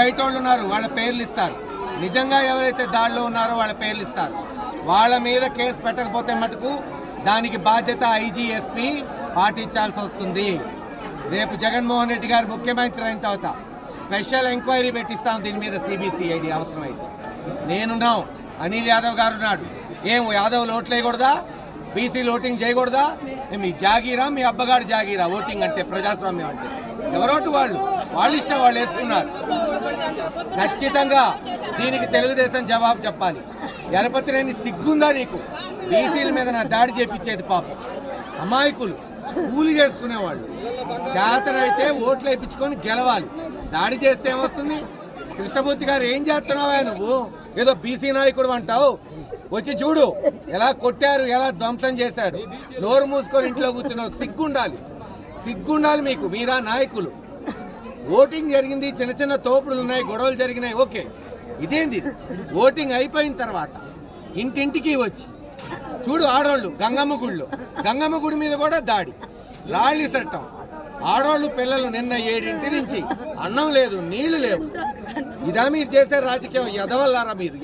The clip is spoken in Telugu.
బయట వాళ్ళు ఉన్నారు వాళ్ళ పేర్లు ఇస్తారు. నిజంగా ఎవరైతే దాడిలో ఉన్నారో వాళ్ళ పేర్లు ఇస్తారు. వాళ్ళ మీద కేసు పెట్టకపోతే మటుకు దానికి బాధ్యత ఐజీఎస్పీ పాటించాల్సి వస్తుంది. రేపు జగన్మోహన్ రెడ్డి గారు ముఖ్యమంత్రి అయిన తర్వాత స్పెషల్ ఎంక్వైరీ పెట్టిస్తాం దీని మీద సిబిసిఐడి అవసరమైతే. నేనున్నాం అనిల్ యాదవ్ గారు ఉన్నాడు. ఏం యాదవ్ ఓట్లు వేయకూడదా బీసీ ఓటింగ్ చేయకూడదా? మీ జాగీరా మీ అబ్బగాడు జాగీరా? ఓటింగ్ అంటే ప్రజాస్వామ్యం అంటే. ఎవరోటి వాళ్ళు. వాళ్ళు ఇష్టం వాళ్ళు వేసుకున్నారు. ఖచ్చితంగా దీనికి తెలుగుదేశం జవాబు చెప్పాలి. గణపతిరేని సిగ్గుందా నీకు? బీసీల మీద నా దాడి చేపించేది పాపం. అమాయకులు కూలి చేసుకునేవాళ్ళు. చేతనైతే ఓట్లు వేయించుకొని గెలవాలి. దాడి చేస్తే ఏమొస్తుంది? కృష్ణమూర్తి గారు ఏం చేస్తున్నావా నువ్వు? ఏదో బీసీ నాయకుడు అంటావు? వచ్చి చూడు ఎలా కొట్టారు ఎలా ధ్వంసం చేశాడు. నోరు మూసుకొని ఇంట్లో కూర్చున్నావు. సిగ్గుండాలి. సిగ్గుండాలి మీకు. మీరా నాయకులు. ఓటింగ్ జరిగింది చిన్న చిన్న తోపుడులు ఉన్నాయి గొడవలు జరిగినాయి. ఓకే. ఇదేంది? ఓటింగ్ అయిపోయిన తర్వాత ఇంటింటికి వచ్చి చూడు ఆడవాళ్ళు గంగమ్మ గుడిలో. గంగమ్మ గుడి మీద కూడా దాడి. రాళ్ళు చట్టం. ఆడవాళ్ళు పిల్లలు నిన్న ఏడింటి నుంచి అన్నం లేదు నీళ్ళు లేవు. ఇదా మీరు చేసే రాజకీయం ఎదవల్లారా మీరు?